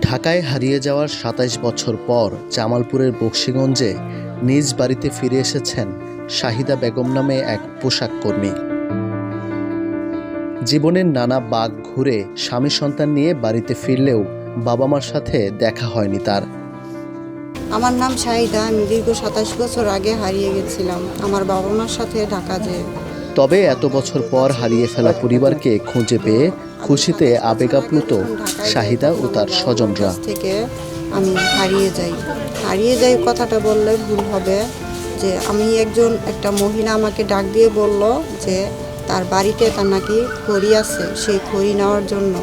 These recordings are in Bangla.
ঢাকায় হারিয়ে যাওয়ার সাতাইশ বছর পর জামালপুরের বক্সিগঞ্জে নিজ বাড়িতে ফিরে এসেছেন শাহিদা বেগম নামে এক পোশাক কর্মী। জীবনের নানা বাঘ ঘুরে স্বামী সন্তান নিয়ে বাড়িতে ফিরলেও বাবা মার সাথে দেখা হয়নি তার। আমার নাম শাহিদা। আমি দীর্ঘ সাতাশ বছর আগে হারিয়ে গেছিলাম। আমার বাবা মার সাথে ঢাকা যে তবে এত বছর পর হারিয়ে ফেলা পরিবারকে খুঁজে পেয়ে খুশিতে আবেগাপ্লুত শাহিদা ও তার স্বজনরা। থেকে আমি হারিয়ে যাই। হারিয়ে যাই কথাটা বললে ভুল হবে যে আমি একজন একটা মহিলা আমাকে ডাক দিয়ে বলল যে তার বাড়িতে তার নাকি খড়ি আছে সেই খড়ি নেওয়ার জন্য।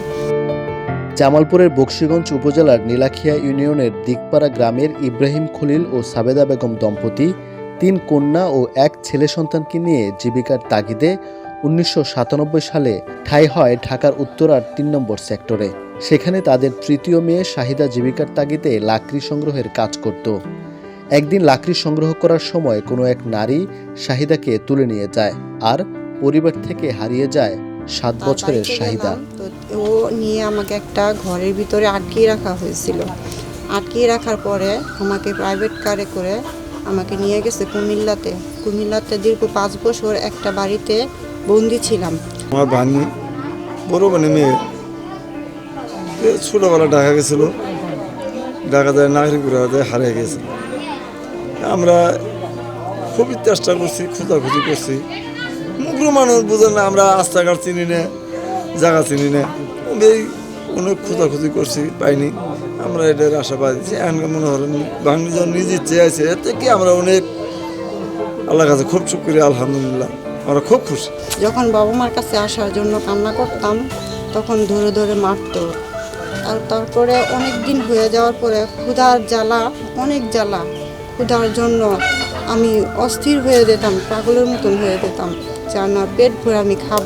জামালপুরের বক্সিগঞ্জ উপজেলার নীলাখিয়া ইউনিয়নের দিকপাড়া গ্রামের ইব্রাহিম খলিল ও সাবেদা বেগম দম্পতি তিন কন্যা ও এক ছেলে সন্তানকে নিয়ে জীবিকার তাগিদে উনিশশো সাতানব্বই সালে ঠাঁই হয় ঢাকার উত্তরার তিন নম্বর সেক্টরে। সেখানে তাদের তৃতীয় মেয়ে শাহিদা জীবিকার তাগিদে লাকড়ি সংগ্রহের কাজ করত। একদিন লাকড়ি সংগ্রহ করার সময় কোনো এক নারী শাহিদাকে তুলে নিয়ে যায় আর পরিবার থেকে হারিয়ে যায় সাত বছরের শাহিদা। ও নিয়ে আমাকে একটা ঘরের ভিতরে আটকিয়ে রাখা হয়েছিল। আটকিয়ে রাখার পরে আমাকে প্রাইভেট কারে করে আমাকে নিয়ে গেছে কুমিল্লাতে। কুমিল্লাতে দীর্ঘ পাঁচ বছর একটা বাড়িতে বন্দি ছিলাম। আমার ভাগ্নি, বড় মানে মেয়ে। ছোটোবেলা ঢাকা গেছিল। ঢাকা যায় নাগরিকপুরা যায় হারিয়ে গেছে আমরা খুবই চেষ্টা করছি, খোঁজাখুঁজি করছি। মুগ্র মানুষ বুঝে না, আমরা রাস্তাঘাট চিনি না, জায়গা চিনি না। এই অনেক খোঁজাখুঁজি করছি, পাইনি। আমরা এটার আশা পাইছি এখন মনে হলেন ভাগ্নি যখন নিজে চেয়েছে এতে কি আমরা অনেক আল্লাহ কাছে খুব শুক্রিয়া, আলহামদুলিল্লাহ। আমরা খুব খুশি। যখন বাবা মার কাছে আসার জন্য কান্না করতাম, তখন ধরে ধরে মারতো। আর তারপরে অনেক দিন হয়ে যাওয়ার পরে ক্ষুধার জ্বালা, অনেক জ্বালা। ক্ষুধার জন্য আমি অস্থির হয়ে যেতাম, পাগলের মতন হয়ে যেতাম। যা না পেট ভরে আমি খাব।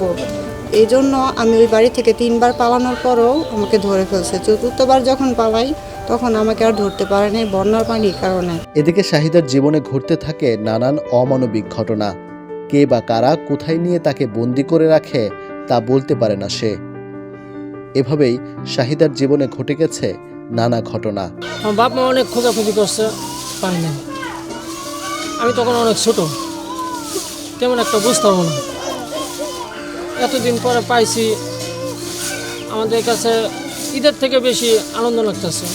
এই জন্য আমি ওই বাড়ি থেকে তিনবার পালানোর পরও আমাকে ধরে ফেলছে। চতুর্থবার যখন পালাই তখন আমাকে আর ধরতে পারেনি বন্যার পানির কারণে। এদিকে শাহিদার জীবনে ঘটতে থাকে নানান অমানবিক ঘটনা। কে বা কারা কোথায় নিয়ে তাকে বন্দি করে রাখে তা বলতে পারে না সে। এভাবেই শাহিদার জীবনে ঘটে গেছে নানা ঘটনা। আমার বাপ মা অনেক খোঁজাখুঁজি করছে পাই নাই। আমি তখন অনেক ছোট। তেমন একটা বুঝতাম না। এতদিন পরে পাইছি। আমাদের কাছে ঈদের থেকে বেশি আনন্দ লাগতেছে।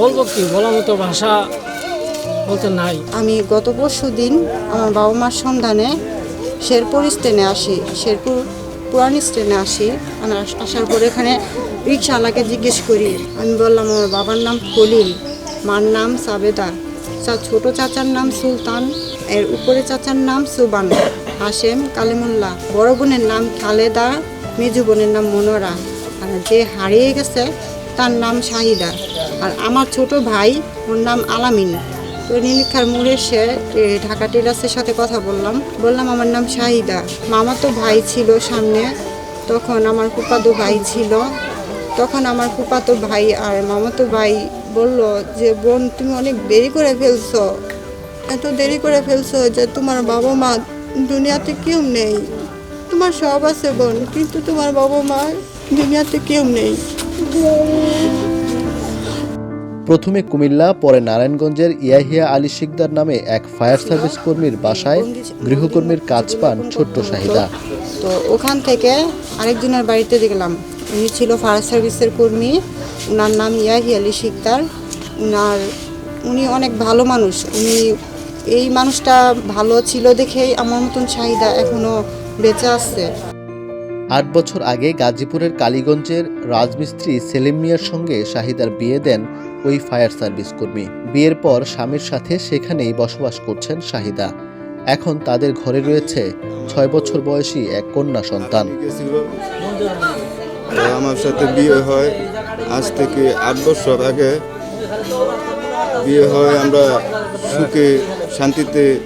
বলব কি, বলার মতো ভাষা বলতে নাই। আমি গত পরশু দিন আমার বাবা মার সন্ধানে শেরপুর স্টেনে আসি, শেরপুর পুরানি স্টেনে আসি। আসার পরে এখানে রিক্সাওয়ালাকে জিজ্ঞেস করি। আমি বললাম, আমার বাবার নাম খলিল, মার নাম সাবেদা ছোট চাচার নাম সুলতান, এর উপরে চাচার নাম সুবান। হাশেম কালিমুল্লাহ। বড় বোনের নাম খালেদা, মেজু বোনের নাম মনোরা আর যে হারিয়ে গেছে, তার নাম শাহিদা। আর আমার ছোট ভাই, ওর নাম আলামিন। তো নীলিখার মোড়ে সে ঢাকা টেলার্সের সাথে কথা বললাম। বললাম, আমার নাম শাহিদা। মামা তো ভাই ছিল সামনে। তখন আমার ফুপাতো ভাই ছিল। তখন আমার ফুপাতো ভাই আর মামাতো ভাই বলল যে, বোন, তুমি অনেক দেরি করে ফেলছো। এত দেরি করে ফেলছো যে, তোমার বাবা মা দুনিয়াতে কেউ নেই। তোমার সব আছে বোন কিন্তু তোমার বাবা মা দুনিয়াতে কেউ নেই। প্রথমে কুমিল্লা পরে নারায়ণগঞ্জের ইয়াহিয়া আলী শিকদার নামে এক ফায়ার সার্ভিস কর্মীর বাসায় গৃহকর্মীর কাজ পান ছোট্ট শাহিদা। তো ওখান থেকে আরেকজনের বাড়িতে দেখলাম। উনি ছিল ফায়ার সার্ভিসের কর্মী ওনার নাম ইয়াহি আলী শিকদার। উনার উনি অনেক ভালো মানুষ। উনি এই মানুষটা ভালো ছিল দেখেই আমার মতন চাহিদা এখনও বেঁচে আছে আট বছর আগে গাজীপুরের কালীগঞ্জের রাজমিস্ত্রি সেলিম মিয়ার সঙ্গে শাহিদার বিয়ে দেন ওই ফায়ার সার্ভিস কর্মী। বিয়ের পর স্বামীর সাথে সেখানেই বসবাস করছেন শাহিদা। এখন তাদের ঘরে রয়েছে ছয় বছর বয়সী এক কন্যা সন্তান। আমার সাথে বিয়ে হয়। আজ থেকে আট বছর আগে বিয়ে হয়। আমরা সুখে শান্তিতে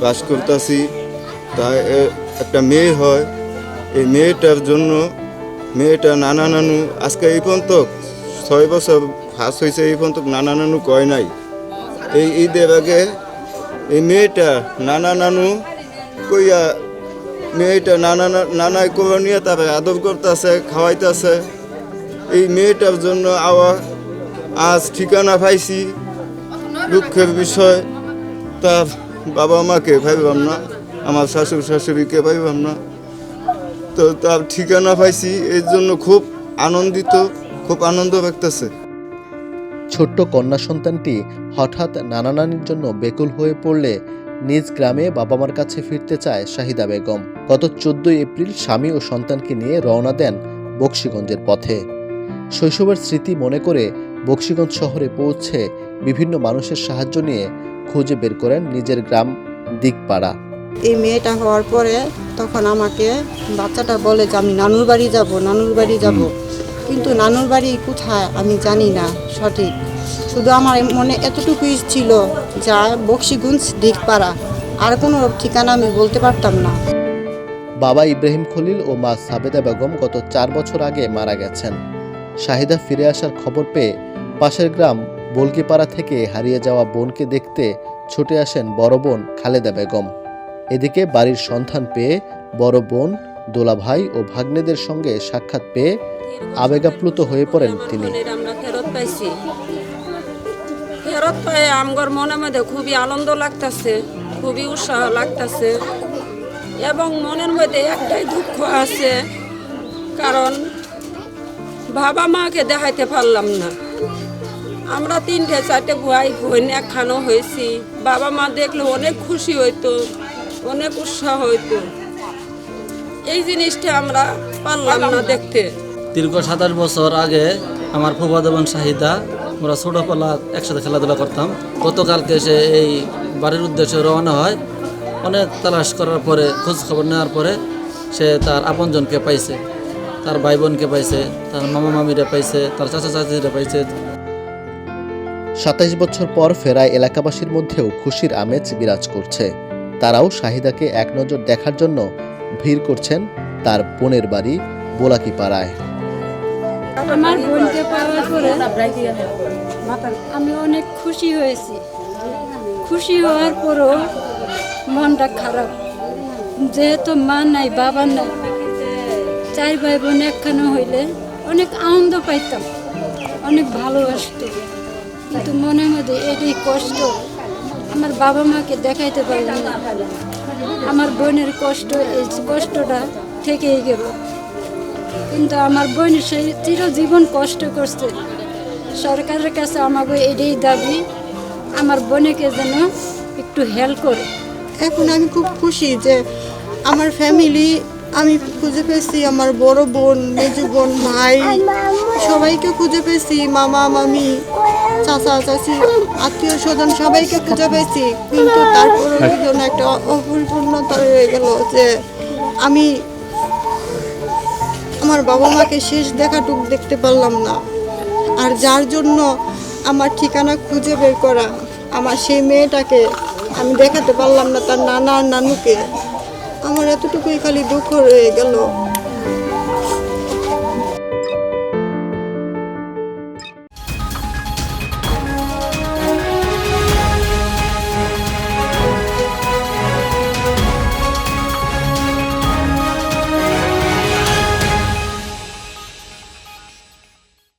বাস করতেছি। এ- একটা মেয়ে হয়। এই মেয়েটার জন্য মেয়েটা নানা নানু, আজকে এই পর্যন্ত ছয় বছর ফাঁস হয়েছে, এই পর্যন্ত নানা নানু কয় নাই। এই ঈদের আগে এই মেয়েটা নানা নানু কইয়া মেয়েটা নানা নানায় করে নিয়ে তারপরে আদর করতেছে, খাওয়াইতেছে। এই মেয়েটার জন্য আওয়া আজ ঠিকানা পাইছি। দুঃখের বিষয়, তার বাবা মাকে ভাইবাম না, আমার শাশুড়ি শাশুড়িকে ভাইবাম না। তো তার ঠিকানা পাইছি, এর জন্য খুব আনন্দিত, খুব আনন্দ ব্যক্তছে ছোট্ট কন্যা সন্তানটি হঠাৎ নানা নানির জন্য বেকুল হয়ে পড়লে নিজ গ্রামে বাবা মার কাছে ফিরতে চায় শাহিদা বেগম। গত চোদ্দই এপ্রিল স্বামী ও সন্তানকে নিয়ে রওনা দেন বক্সিগঞ্জের পথে। শৈশবের স্মৃতি মনে করে বক্সিগঞ্জ শহরে পৌঁছে বিভিন্ন মানুষের সাহায্য নিয়ে খুঁজে বের করেন নিজের গ্রাম দিকপাড়া। এই মেয়েটা হওয়ার পরে তখন আমাকে বাচ্চাটা বলে যে আমি নানুর বাড়ি যাব নানুর বাড়ি যাব। কিন্তু নানুর বাড়ি কোথায় আমি জানি না সঠিক। শুধু আমার মনে এতটুকুই ছিল যা বক্সিগুঞ্জ দিকপাড়া। আর কোনো ঠিকানা আমি বলতে পারতাম না। বাবা ইব্রাহিম খলিল ও মা সাবেদা বেগম গত চার বছর আগে মারা গেছেন। শাহিদা ফিরে আসার খবর পেয়ে পাশের গ্রাম বলকিপাড়া থেকে হারিয়ে যাওয়া বোনকে দেখতে ছুটে আসেন বড় বোন খালেদা বেগম। এদিকে বাড়ির সন্ধান পেয়ে বড় বোন দোলা ভাই ও ভাগ্নেদের সঙ্গে সাক্ষাৎ পেয়ে আবেগাপ্লুত হয়ে পড়েন তিনি। ফেরত ফেরত আমগর মনে মধ্যে খুবই আনন্দ লাগতাছে, খুবই উৎসাহ লাগতাছে এবং মনের মধ্যে একটাই দুঃখ আছে, কারণ বাবা মাকে দেখাইতে পারলাম না। আমরা তিনটে, চারটে ভাই বোন একখানো হয়েছি। বাবা মা দেখলে অনেক খুশি হইতো, অনেক উৎসাহ হইতো। এই জিনিসটা আমরা পারলাম না দেখতে। দীর্ঘ সাতাশ বছর আগে আমার ফুফাদ এবং শাহিদা আমরা ছোটোবেলা একসাথে খেলাধুলা করতাম। গতকালকে সে এই বাড়ির উদ্দেশ্যে রওনা হয়। অনেক তালাশ করার পরে খোঁজ খবর নেওয়ার পরে সে তার আপনজনকে পাইছে। তার ভাই বোনকে পাইছে, তার মামা মামিরা পাইছে, তার চাচা চাচিরা পাইছে। সাতাইশ বছর পর ফেরায় এলাকাবাসীর মধ্যেও খুশির আমেজ বিরাজ করছে। তারাও শাহিদাকে এক নজর দেখার জন্য ভিড় করছেন তার বোনের বাড়ি বোলাকিপাড়ায়। আমার বোনকে পাওয়ার পরে আমি অনেক খুশি হয়েছি। খুশি হওয়ার পরও মনটা খারাপ। যেহেতু মা নাই, বাবা নাই, চার ভাই বোন একখানে হইলে অনেক আনন্দ পাইতাম, অনেক ভালোবাসত। কিন্তু মনের মধ্যে এটাই কষ্ট। আমার বাবা মাকে দেখাইতে পারলাম না আমার বোনের কষ্ট, এই কষ্টটা থেকেই গেল। কিন্তু আমার বোন সেই চিরজীবন কষ্ট করছে। সরকারের কাছে আমাকে এটাই দাবি, আমার বোনকে যেন একটু হেল্প করে। এখন আমি খুব খুশি যে আমার ফ্যামিলি আমি খুঁজে পেয়েছি আমার বড় বোন মেজো বোন ভাই। সবাইকে খুঁজে পেয়েছি মামা মামি চাচা চাচি আত্মীয় স্বজন সবাইকে খুঁজে পেয়েছি। কিন্তু তারপরে যেন একটা অপরিপূর্ণতা রয়ে গেল যে আমি আমার বাবা মাকে শেষ দেখাটুক দেখতে পারলাম না। আর যার জন্য আমার ঠিকানা খুঁজে বের করা আমার সেই মেয়েটাকে আমি দেখাতে পারলাম না তার নানা আর নানুকে। আমার এতটুকুই খালি দুঃখ রয়ে গেল।